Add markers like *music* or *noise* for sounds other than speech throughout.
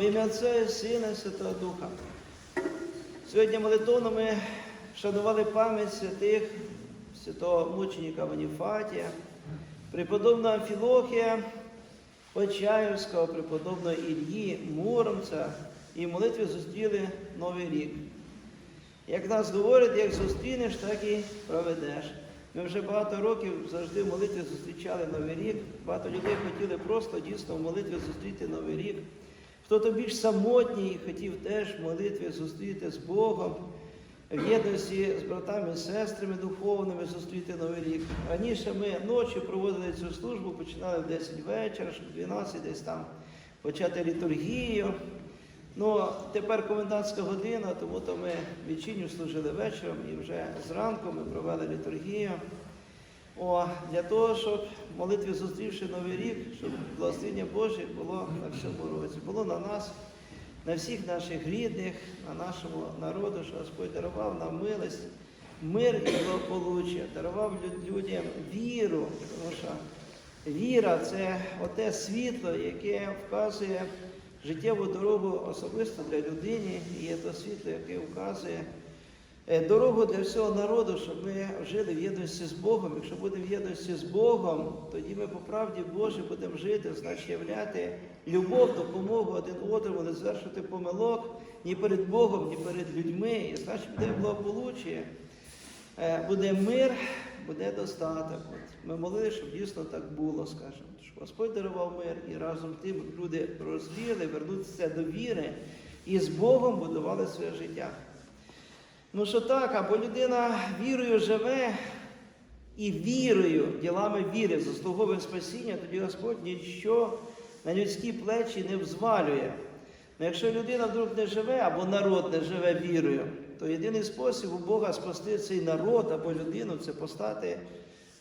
В ім'я Отця і Сина і Святого Духа. Сьогодні молитовно ми вшанували пам'ять святих святого мученика Ваніфатія, преподобного Амфілохія, Почаївського, преподобного Ільї, Муромця і в молитві зустріли Новий рік. Як нас говорять, як зустрінеш, так і проведеш. Ми вже багато років завжди в молитві зустрічали Новий рік. Багато людей хотіли просто дійсно в молитві зустріти Новий рік. Хто-то більш самотній і хотів теж в молитві зустріти з Богом, в єдності з братами і сестрами духовними зустріти Новий рік. Раніше ми ночі проводили цю службу, починали в 10 вечора, щоб в 12 десь там почати літургію. Ну, тепер комендантська година, тому то ми вечірню служили вечором і вже зранку ми провели літургію. О, для того, щоб молитві зустрівши Новий рік, щоб благословення Боже було на всьому році, було на нас, на всіх наших рідних, на нашому народу, що Господь дарував нам милость, мир і благополуччя, дарував людям віру, тому що віра це оте світло, яке вказує життєву дорогу особисто для людини, і є то світло, яке вказує дорогу для всього народу, щоб ми жили в єдності з Богом. Якщо будемо в єдності з Богом, тоді ми по правді Божій будемо жити, значить являти любов, допомогу один одному, не звершувати помилок ні перед Богом, ні перед людьми. І значить буде благополуччя, е, буде мир, буде достаток. От Ми молили, щоб дійсно так було, скажімо. Щоб Господь дарував мир і разом з тим люди розвіяли, вернутися до віри і з Богом будували своє життя. Ну що так, або людина вірою живе і вірою, ділами віри, заслуговує спасіння, тоді Господь нічого на людські плечі не взвалює. Ну, якщо людина вдруг не живе, або народ не живе вірою, то єдиний спосіб у Бога спасти цей народ або людину це постати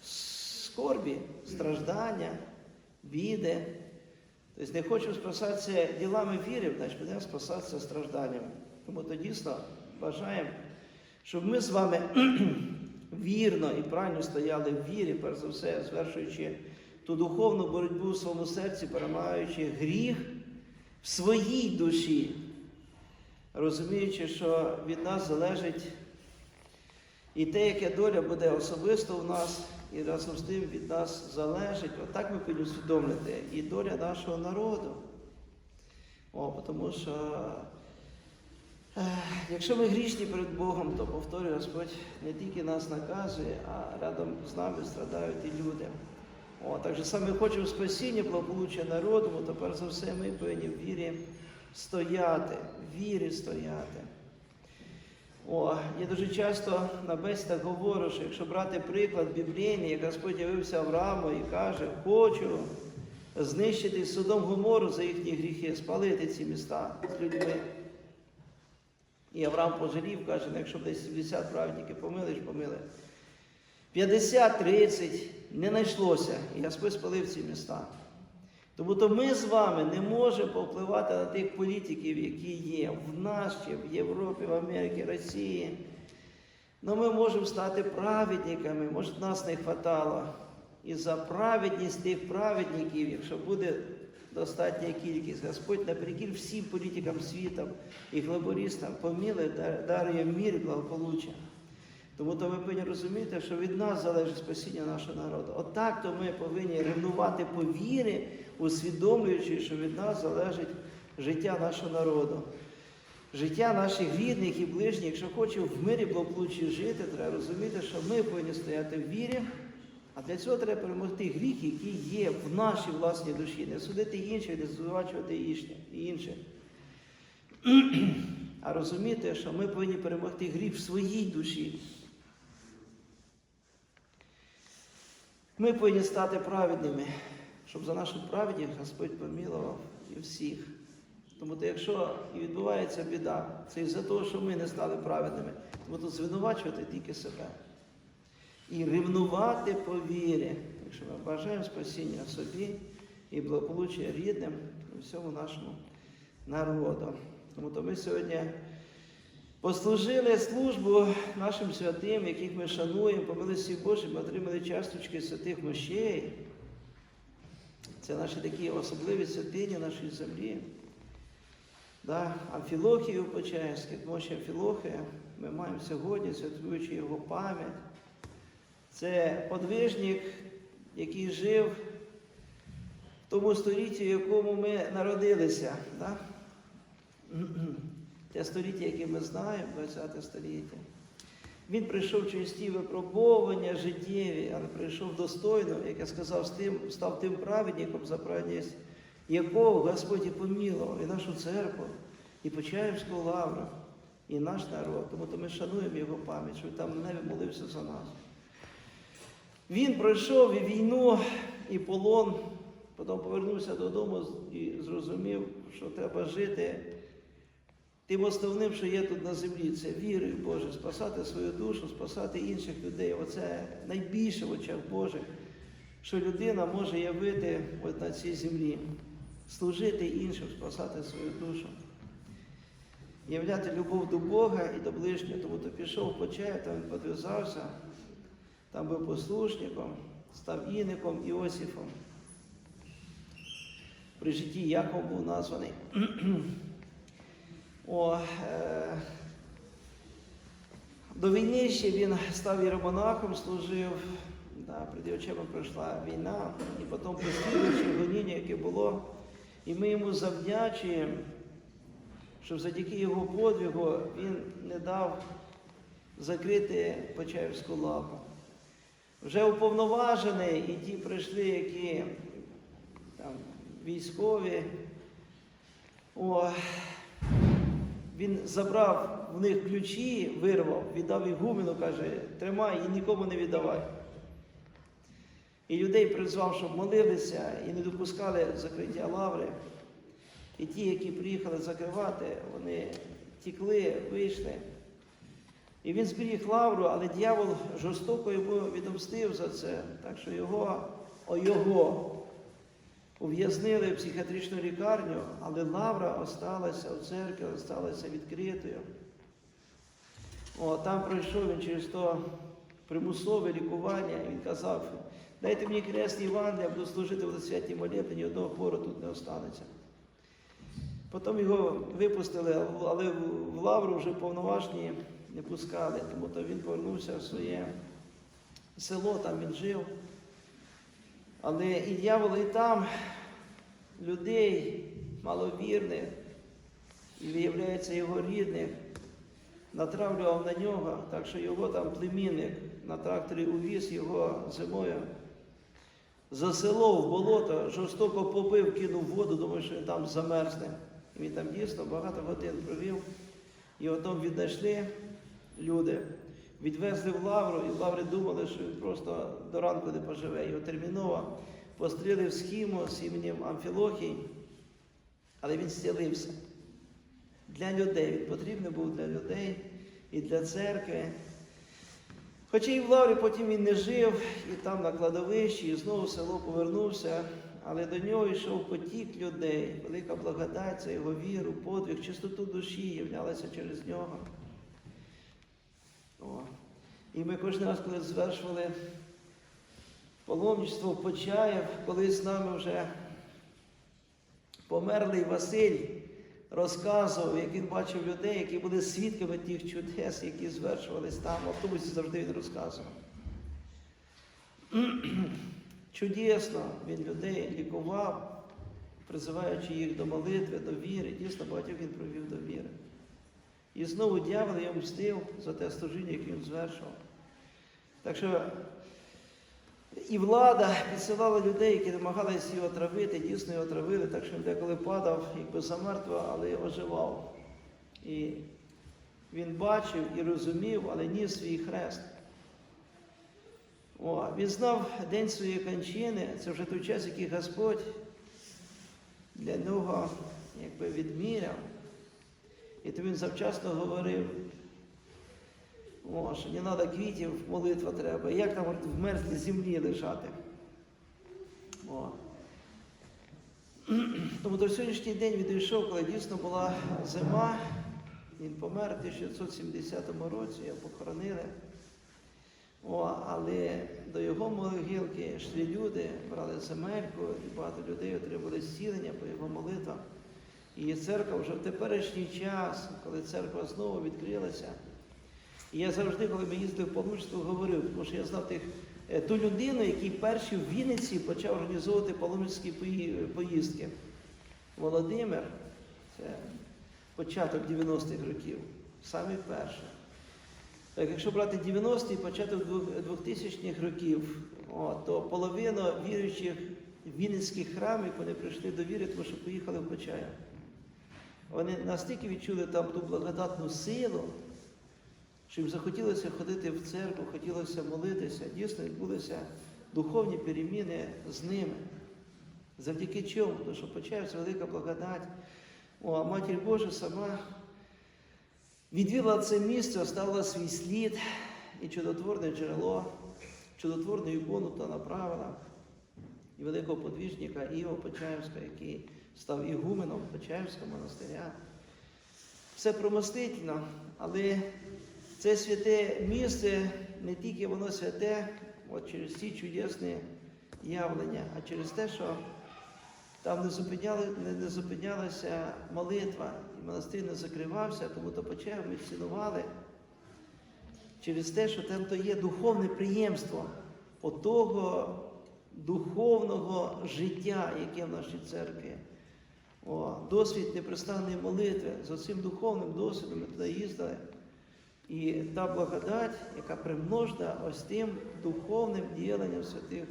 скорбі, страждання, біди. Тобто не хочемо спасатися ділами віри, значить будемо спасатися стражданнями. Тому то дійсно бажаємо, щоб ми з вами *clears throat* вірно і правильно стояли в вірі, перш за все, звершуючи ту духовну боротьбу в своєму серці, перемагаючи гріх в своїй душі, розуміючи, що від нас залежить і те, яке доля буде особисто в нас, і разом з тим від нас залежить. Отак ми повинні усвідомити і доля нашого народу. О, тому що якщо ми грішні перед Богом, то повторюю, Господь не тільки нас наказує, а рядом з нами страдають і люди. О, так же саме хочемо спасіння, благополуччя народу, то перш за все ми повинні в вірі стояти, в вірі стояти. О, я дуже часто на бесідах говорю, що якщо брати приклад біблійний, як Господь явився Аврааму і каже, хочу знищити судом Гомору за їхні гріхи, спалити ці міста з людьми. І Авраам пожалів, каже, ну, якщо десь 70 праведників помилиш, помили. 50-30 не знайшлося, і Господь спалив ці міста. Тому то ми з вами не можемо повпливати на тих політиків, які є в нас, ще, в Європі, в Америці, Росії. Ну ми можемо стати праведниками, може нас не хватало. І за праведність тих праведників, якщо буде достатня кількість, Господь наперекір всім політикам світу і глобалістам помілує, дарує мір і благополуччя. Тому то ми повинні розуміти, що від нас залежить спасіння нашого народу. Отак то ми повинні ревнувати по вірі, усвідомлюючи, що від нас залежить життя нашого народу, життя наших рідних і ближніх. Якщо хочемо в мирі благополуччі жити, треба розуміти, що ми повинні стояти в вірі, а для цього треба перемогти гріх, який є в нашій власній душі, не судити інших, не звинувачувати інших. *clears throat* А розуміти, що ми повинні перемогти гріх в своїй душі. Ми повинні стати праведними, щоб за нашу праведність Господь помілував і всіх. Тому то якщо і відбувається біда, це із-за того, що ми не стали праведними, тому то звинувачувати тільки себе. І ревнувати по вірі, якщо ми бажаємо спасіння собі і благополуччя рідним всьому нашому народу. Тому то ми сьогодні послужили службу нашим святим, яких ми шануємо, по милості Божій, ми отримали часточки святих мощей. Це наші такі особливі святині нашої землі. да, Амфілохію Почаївський, тому що Амфілохія ми маємо сьогодні, святкуючи його пам'ять. Це подвижник, який жив в тому столітті, в якому ми народилися. Да? *clears throat* Те століття, яке ми знаємо, 20 століття. Він прийшов через ті випробовування життєві, але прийшов достойно, як я сказав, став тим праведником, за праведність, якого Господь і помілував, і нашу церкву, і Почаївську лавру, і наш народ. Тому то ми шануємо його пам'ять, що там на небі молився за нас. Він пройшов і війну, і полон, потім повернувся додому і зрозумів, що треба жити тим основним, що є тут на землі, це вірою Боже, спасати свою душу, спасати інших людей. Оце найбільше в очах Божих, що людина може явити от на цій землі, служити іншим, спасати свою душу. Являти любов до Бога і до ближнього, тому то пішов по чаю, там він подвязався, там був послушником, став іником Іосифом. При житті Яков був названий. *clears throat* О, е, до війни ще він став іеромонахом, служив, да, перед очима пройшла війна, і потім послідуючи гоніння, яке було. І ми йому завдячуємо, що завдяки його подвигу він не дав закрити Почаївську лаву. Вже уповноважений, і ті прийшли, які там, військові. О, він забрав в них ключі, вирвав, віддав ігумену, каже, тримай і нікому не віддавай. І людей призвав, щоб молилися і не допускали закриття лаври. І ті, які приїхали закривати, вони тікли, вийшли. І він зберіг лавру, але дьявол жорстоко йому відомстив за це, так що його, о його ув'язнили в психіатричну лікарню, але лавра осталася в церкві, осталася відкритою. О, там пройшов він через то примусове лікування, і він казав, дайте мені крест Євангелія, буду служити в святі молебні, ні одного пору тут не останеться. Потім його випустили, але в лавру вже повноважні не пускали, тому то він повернувся в своє село, там він жив. Але і дьявол і там людей маловірних, і виявляється його рідних, натравлював на нього, так що його там племінник на тракторі увіз його зимою. За село в болото жорстоко побив, кинув воду, думаю, що він там замерзне. Він там дійсно багато годин провів. І потім віднайшли люди, відвезли в лавру, і в лаври думали, що він просто до ранку не поживе. Його терміново пострілив схему з іменем Амфілохій, але він зцілився. Для людей. Він потрібний був для людей і для церкви. Хоча і в Лаврі потім він не жив, і там на кладовищі, і знову в село повернувся, але до нього йшов потік людей, велика благодать його віру, подвиг, чистоту душі являлася через нього. О. І ми кожен раз, коли звершували паломництво в Почаєв, коли з нами вже померлий Василь розказував, як він бачив людей, які були свідками тих чудес, які звершувались там. В автобусі завжди він розказував. *clears throat* Чудесно він людей лікував, призиваючи їх до молитви, до віри. Дійсно, багатьох він провів до віри. І знову дьявол йому мстив за те служіння, яке він звершував. Так що і влада підсилала людей, які намагалися його отравити, дійсно його отравили, так що він деколи падав, якби замертво, але оживав. І він бачив і розумів, але ніс свій хрест. О, він знав день своєї кончини, це вже той час, який Господь для нього якби відміряв. І то він завчасно говорив, о, що не треба квітів, молитва треба. Як там в мерзлій землі лежати? О. *clears throat* Тому до сьогоднішній день він дійшов, коли дійсно була зима. Він помер у 1970 році, його похоронили. О, але до його могилки йшли люди, брали земельку, і багато людей отримали зцілення по його молитвам. І церква вже в теперішній час, коли церква знову відкрилася. І я завжди, коли ми їздили в паломництво, говорив, тому що я знав тих, е, ту людину, який перший в Вінниці почав організовувати паломницькі поїздки. Володимир, це початок 90-х років, самий перший. Так, якщо брати 90-ті, початок 2000-х років, о, то половина віруючих вінницьких храмів вони прийшли до віри, тому що поїхали в Почаїв. Вони настільки відчули там ту благодатну силу, що їм захотілося ходити в церкву, хотілося молитися. Дійсно відбулися духовні переміни з ними. Завдяки чому? Тому що Почаїв велика благодать. О, а Матір Божа сама відвідала це місце, оставила свій слід і чудотворне джерело, чудотворну ікону та направила і великого подвіжника Іва Почаївська, який став ігуменом Почаївського монастиря. Все промостительно, але це святе місце не тільки воно святе, от через ці чудесні явлення, а через те, що там не, зупиняли, не, не зупинялася молитва, і монастир не закривався, тому то Почаїв ми цінували через те, що там то є духовне приємство отого духовного життя, яке в нашій церкві. О, досвід непрестанної молитви. За цим духовним досвідом ми туди їздили. І та благодать, яка примножена ось тим духовним діленням святих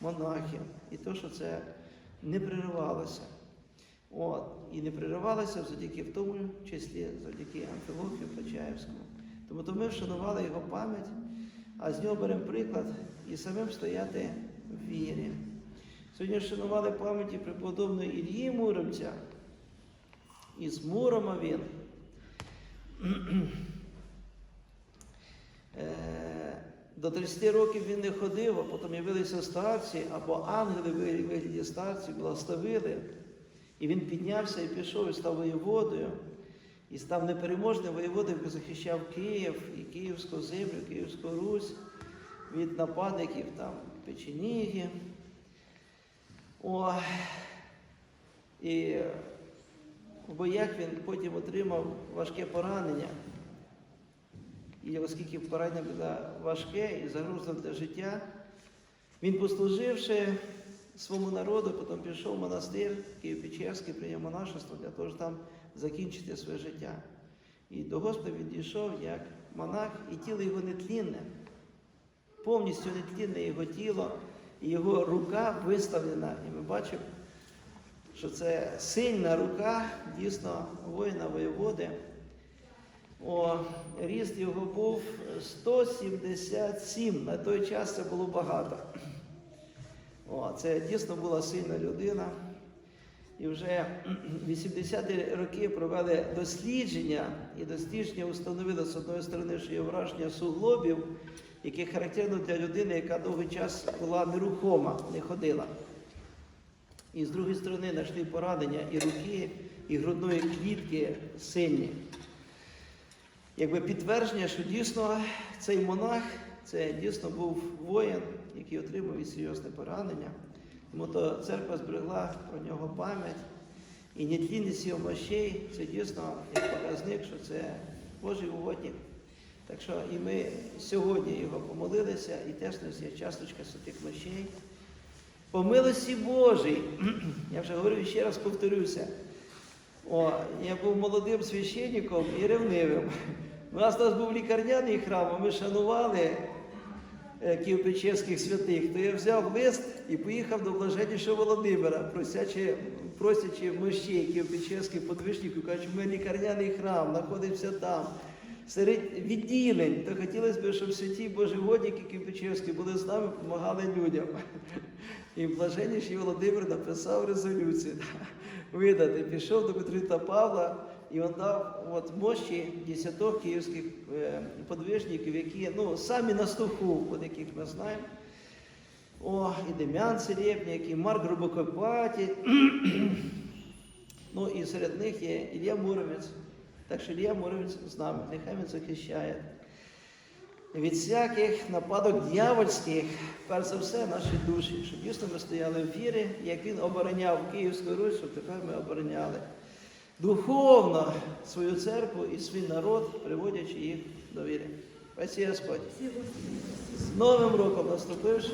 монахів. І то, що це не переривалося. От. І не переривалося завдяки в тому числі, завдяки Амфілохію Почаївському. Тому то ми вшанували його пам'ять, а з нього беремо приклад і самим стояти в вірі. Сьогодні вшанували пам'яті преподобної Ілії Муромця. Із Мурома він. *clears throat* Е, До 30 років він не ходив, а потім явилися старці, або ангели вигляді старців благословили. І він піднявся і пішов, і став воєводою, і став непереможним воєводою, який захищав Київ і Київську землю, Київську Русь від нападників там печеніги. О, і в боях він потім отримав важке поранення. І оскільки поранення було важке і загрозливе для життя, він, послуживши своєму народу, потім пішов в монастир Київ-Печерський, прийняв монашество для того, щоб там закінчити своє життя. І до Господа він дійшов як монах, і тіло його нетлінне, повністю нетлінне його тіло, і його рука виставлена. І ми бачимо, що це сильна рука дійсно воїна воєводи. О, ріст його був 177. На той час це було багато. О, це дійсно була сильна людина. І вже 80-ті роки провели дослідження, і дослідження установили з одної сторони, що є враження суглобів, яке характерно для людини, яка довгий час була нерухома, не ходила. І з другої сторони знайшли поранення і руки, і грудної клітки сильні. Якби підтвердження, що дійсно цей монах це дійсно був воїн, який отримав і серйозне поранення. Тому то церква зберегла про нього пам'ять. І нетлінність його мощей це дійсно як показник, що це Божий угодник. Так що і ми сьогодні його помолилися, і теж нас є часточка святих мощей. По милості Божій, *clears throat* я вже говорив і ще раз повторюся. О, я був молодим священником і ревнивим. У нас, у нас був лікарняний храм, а ми шанували е, святих, то я взяв лист і поїхав до блаженнішого Володимира, просячи, просячи мощей Києво-Печерських подвижників, кажуть, ми лікарняний храм, знаходимося там. Серед відділень, то хотілося б, щоб святі Божі водники Києво-Печерські були з нами, допомагали людям. І блаженніший Володимир написав резолюцію видати. Пішов до митрополита Павла і він дав от, мощі десяток київських е, подвижників, які ну, самі на стуху, от яких ми знаємо. О, і Дем'ян Серебняк, і Марк Грубокопаті. *clears throat* ну і серед них є Ілля Муромець. Так що Ілля Муромець з нами, нехай він захищає. Від всяких нападок дьявольських, перш за все, наші душі, щоб дійсно ми стояли в вірі, як він обороняв Київську Русь, щоб тепер ми обороняли. духовно свою церкву і свій народ, приводячи їх до віри. Спасибо Господь. З Новим роком наступивши.